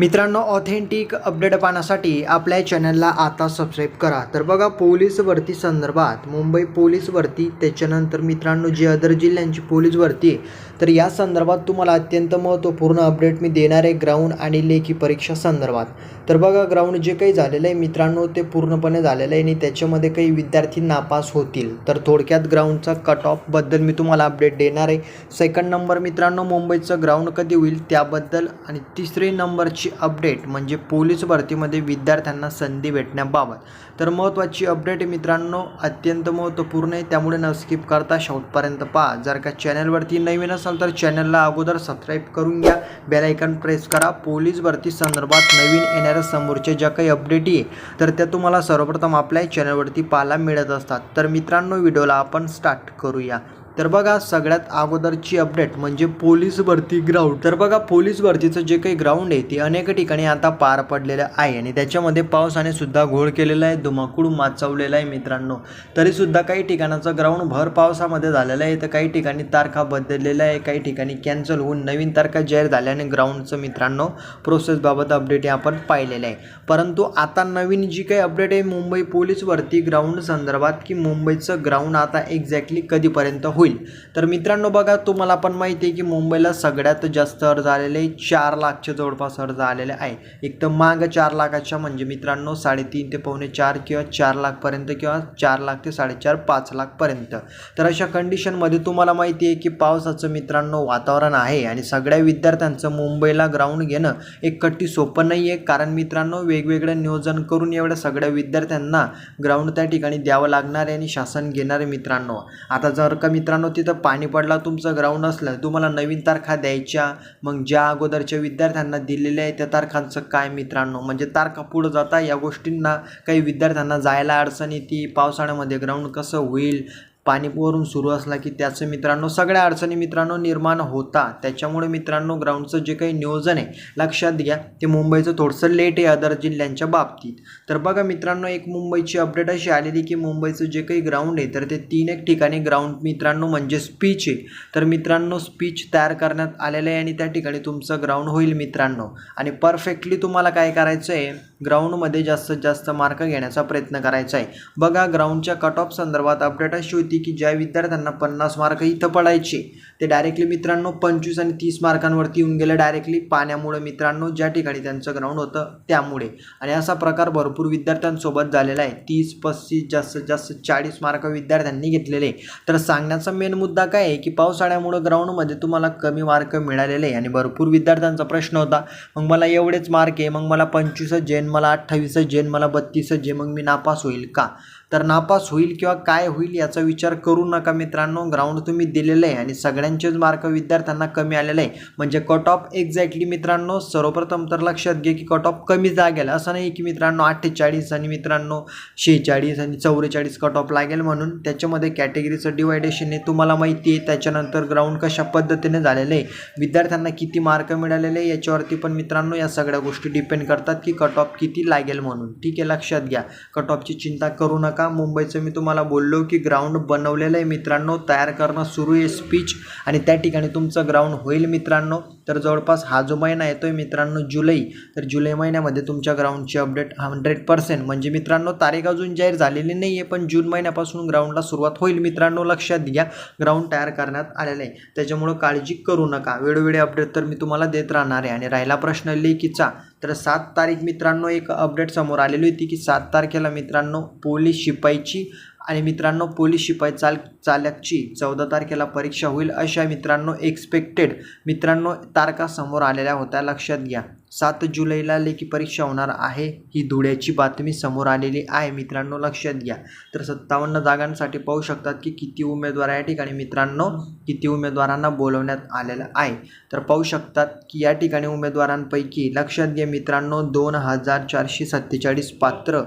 मित्रांनो authentic update पाहण्यासाठी आपल्या चॅनलला आता सबस्क्राईब करा. तर बघा पोलीस भरती संदर्भात मुंबई पोलीस भरती त्याच्यानंतर मित्रांनो जी अदर जिल्ह्यांची पोलीस भरती आहे तर या संदर्भात तुम्हाला अत्यंत महत्त्वपूर्ण अपडेट मी देणार आहे ग्राउंड आणि लेखी परीक्षा संदर्भात. तर बघा ग्राउंड जे काही झालेलं आहे मित्रांनो ते पूर्णपणे झालेलं आहे आणि त्याच्यामध्ये काही विद्यार्थी नापास होतील. तर थोडक्यात ग्राउंडचा कट ऑफबद्दल मी तुम्हाला अपडेट देणार आहे. सेकंड नंबर मित्रांनो मुंबईचं ग्राउंड कधी होईल त्याबद्दल आणि तिसरी नंबरची अपडेट म्हणजे पोलीस भरतीमध्ये विद्यार्थ्यांना संधी भेटण्याबाबत. तर महत्त्वाची अपडेट मित्रांनो अत्यंत महत्त्वपूर्ण आहे. त्यामुळे न स्किप करता शेवटपर्यंत पहा. जर का चॅनलवरती नवीन असाल तर चॅनलला अगोदर सबस्क्राईब करून घ्या. बेलायकन प्रेस करा. पोलीस भरती संदर्भात नवीन येणाऱ्या समोरच्या ज्या काही अपडेट आहे तर त्या तुम्हाला सर्वप्रथम आपल्या चॅनलवरती पाहायला मिळत असतात. तर मित्रांनो व्हिडिओला आपण स्टार्ट करूया. तर बघा सगळ्यात अगोदरची अपडेट म्हणजे पोलीस भरती ग्राउंड तर बघा पोलीस भरतीचं जे काही ग्राउंड आहे ते अनेक ठिकाणी आता पार पडलेलं आहे. आणि त्याच्यामध्ये पावसाने सुद्धा घोळ केलेला आहे धुमाकूळ माचवलेला आहे मित्रांनो. तरीसुद्धा काही ठिकाणाचं ग्राउंड भर पावसामध्ये झालेलं आहे. तर काही ठिकाणी तारखा बदललेल्या आहे काही ठिकाणी कॅन्सल होऊन नवीन तारखा जाहीर झाल्याने ग्राउंडचं मित्रांनो प्रोसेसबाबत अपडेट आपण पाहिलेलं आहे. परंतु आता नवीन जी काही अपडेट आहे मुंबई पोलीस भरती ग्राउंड संदर्भात की मुंबईचं ग्राउंड आता एक्झॅक्टली कधीपर्यंत होईल? तर मित्रांनो बघा तुम्हाला पण माहिती आहे की मुंबईला सगळ्यात जास्त अर्ज आलेले चार लाखच्या जवळपास अर्ज आलेले आहे. एक तर माग चार लाखाच्या म्हणजे मित्रांनो साडेतीन ते पावणे चार किंवा चार लाखपर्यंत किंवा चार लाख ते साडेचार पाच लाखपर्यंत तर अशा कंडिशनमध्ये तुम्हाला माहिती आहे की पावसाचं मित्रांनो वातावरण आहे आणि सगळ्या विद्यार्थ्यांचं मुंबईला ग्राउंड घेणं एक कट्टी सोपं नाही आहे कारण मित्रांनो वेगवेगळं नियोजन करून एवढ्या सगळ्या विद्यार्थ्यांना ग्राउंड त्या ठिकाणी द्यावं लागणार आहे आणि शासन घेणार आहे मित्रांनो. आता जर का मित्रांनो तिथं पाणी पडला तुमचं ग्राउंड असलं तुम्हाला नवीन तारखा द्यायच्या. मग ज्या अगोदरच्या विद्यार्थ्यांना दिलेल्या आहे त्या तारखांचं काय मित्रांनो? म्हणजे तारखा पुढं जाता या गोष्टींना काही विद्यार्थ्यांना जायला अडचण येते. पावसाळ्यामध्ये ग्राउंड कसं होईल? पाणी वरून सुरू असला की त्याचं मित्रांनो सगळ्या अडचणी मित्रांनो निर्माण होता. त्याच्यामुळे मित्रांनो ग्राउंडचं जे काही नियोजन आहे लक्षात घ्या. ते मुंबईचं थोडंसं लेट आहे अदर जिल्ह्यांच्या बाबतीत. तर बघा मित्रांनो एक मुंबईची अपडेट अशी आलेली की मुंबईचं जे काही ग्राउंड आहे तर ते तीन एक ठिकाणी ग्राउंड मित्रांनो म्हणजे स्पीच आहे. तर मित्रांनो स्पीच तयार करण्यात आलेलं आहे आणि त्या ठिकाणी तुमचं ग्राउंड होईल मित्रांनो. आणि परफेक्टली तुम्हाला काय करायचं आहे? ग्राउंडमध्ये जास्तीत जास्त मार्क घेण्याचा प्रयत्न करायचा आहे. बघा ग्राउंडच्या कट ऑफ संदर्भात अपडेट अशी होती की ज्या विद्यार्थ्यांना पन्नास मार्क इथं पडायचे ते डायरेक्टली मित्रांनो पंचवीस आणि तीस मार्कांवरती येऊन गेलं डायरेक्टली पाण्यामुळे मित्रांनो ज्या ठिकाणी त्यांचं ग्राउंड होतं त्यामुळे. आणि असा प्रकार भरपूर विद्यार्थ्यांसोबत झालेला आहे. तीस पस्तीस जास्तीत जास्त चाळीस मार्क विद्यार्थ्यांनी घेतलेले तर सांगण्याचा मेन मुद्दा काय आहे की पावसाळ्यामुळं ग्राउंडमध्ये तुम्हाला कमी मार्क मिळालेले आहे. आणि भरपूर विद्यार्थ्यांचा प्रश्न होता मग मला एवढेच मार्क आहे मग मला पंचवीसच जेन मला अठ्ठावीसच जेन मला बत्तीसच जे मग मी नापास होईल का? तर नापास होईल किंवा काय होईल याचा विचार करू नका मित्रांनो. ग्राउंड तुम्ही दिलेलं आहे आणि सगळ्या सगळ्यांचेच मार्क विद्यार्थ्यांना कमी आलेला आहे. म्हणजे कट ऑफ एक्झॅक्टली मित्रांनो सर्वप्रथम तर लक्षात घे की कट ऑफ कमी लागेल असं नाही की मित्रांनो अठ्ठेचाळीस आणि मित्रांनो शेहेचाळीस आणि चौवेचाळीस कट ऑफ लागेल म्हणून त्याच्यामध्ये कॅटेगरीचं डिवायडेशन हे तुम्हाला माहिती आहे. त्याच्यानंतर ग्राउंड कशा पद्धतीने झालेलं आहे. विद्यार्थ्यांना किती मार्क मिळालेले आहे याच्यावरती पण मित्रांनो या सगळ्या गोष्टी डिपेंड करतात की कट ऑफ किती लागेल म्हणून. ठीक आहे लक्षात घ्या. कट ऑफची चिंता करू नका. मुंबईचं मी तुम्हाला बोललो की ग्राउंड बनवलेलं आहे मित्रांनो. तयार करणं सुरू आहे. स्पीच आणि त्या ठिकाणी तुमचं ग्राउंड होईल मित्रांनो. तर जवळपास हा जो महिना येतो आहे मित्रांनो जुलै. तर जुलै महिन्यामध्ये तुमच्या ग्राउंडची अपडेट हंड्रेड पर्सेंट म्हणजे मित्रांनो तारीख अजून जाहीर झालेली नाही आहे पण जून महिन्यापासून ग्राउंडला सुरुवात होईल मित्रांनो लक्षात घ्या. ग्राउंड तयार करण्यात आलेलं आहे. त्याच्यामुळं काळजी करू नका. वेळोवेळी अपडेट तर मी तुम्हाला देत राहणार आहे. आणि राहिला प्रश्न लेखीचा तर सात तारीख मित्रांनो एक अपडेट समोर आलेली होती की सात तारखेला मित्रांनो पोलीस शिपाईची आणि मित्रांनो पोलीस शिपाई चाल चालकची चौदा तारखेला परीक्षा होईल अशा मित्रांनो एक्सपेक्टेड मित्रांनो तारखा समोर आलेल्या होत्या. लक्षात घ्या. सात जुलैला लेखी परीक्षा होणार आहे. ही धुळ्याची बातमी समोर आलेली आहे. मित्रांनो लक्षात घ्या. तर सत्तावन्न जागांसाठी पाहू शकतात की किती उमेदवार या ठिकाणी मित्रांनो किती उमेदवारांना बोलवण्यात आलेलं आहे. तर पाहू शकतात की या ठिकाणी उमेदवारांपैकी लक्षात घ्या मित्रांनो दोन हजार चारशे सत्तेचाळीस पात्र.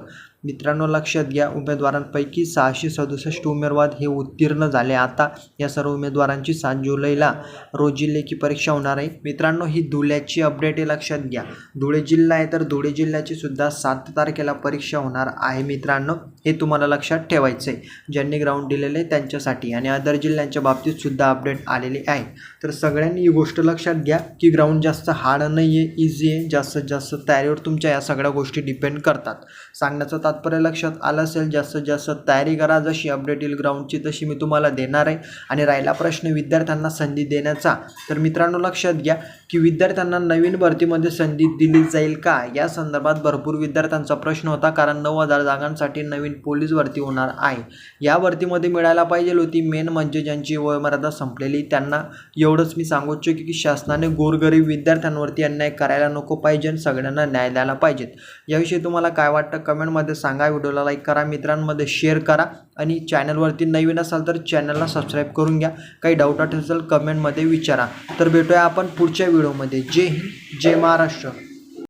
मित्रांनो लक्षात घ्या उमेदवारांपैकी सहाशे सदुसष्ट उमेदवार हे उत्तीर्ण झाले. आता या सर्व उमेदवारांची सात जुलैला रोजी लेखी परीक्षा होणार आहे. मित्रांनो ही धुळ्याची अपडेट आहे लक्षात घ्या. घ्या. धुळे जिल्हा आहे तर धुळे जिल्ह्याची सुद्धा सात तारखेला परीक्षा होणार आहे मित्रांनो. हे तुम्हाला लक्षात ठेवायचं आहे. ज्यांनी ग्राउंड दिलेले आहे त्यांच्यासाठी आणि अदर जिल्ह्यांच्या बाबतीत सुद्धा अपडेट आलेले आहे. तर सगळ्यांनी ही गोष्ट लक्षात घ्या की ग्राउंड जास्त हार्ड नाही आहे इझी आहे. जास्तीत जास्त तयारीवर तुमच्या या सगळ्या गोष्टी डिपेंड करतात. सांगण्याचं तात्पर्य लक्षात आलं असेल जास्तीत जास्त तयारी करा. जशी अपडेट येईल ग्राउंडची तशी मी तुम्हाला देणार आहे. आणि राहिला प्रश्न विद्यार्थ्यांना संधी देण्याचा. तर मित्रांनो लक्षात घ्या की विद्यार्थ्यांना नवीन भरतीमध्ये संधी दिली जाईल का? या संदर्भात भरपूर विद्यार्थ्यांचा प्रश्न होता कारण नऊ हजार जागांसाठी नवीन पोलीस भरती होणार आहे. या भरतीमध्ये मिळायला पाहिजे होती मेन म्हणजे ज्यांची वयमर्यादा संपलेली. त्यांना एवढंच मी सांगू इच्छितो की शासनाने गोरगरीब विद्यार्थ्यांवरती अन्याय करायला नको पाहिजे आणि सगळ्यांना न्याय द्यायला पाहिजेत. याविषयी तुम्हाला काय वाटतं कमेंटमध्ये सांगा. व्हिडिओला लाईक करा मित्रांमध्ये शेअर करा आणि चॅनलवरती नवीन असाल तर चॅनलला सबस्क्राईब करून घ्या. काही डाऊट असेल कमेंटमध्ये विचारा. तर भेटूया आपण पुढच्या व्हिडिओमध्ये. जय हिंद जय महाराष्ट्र. наших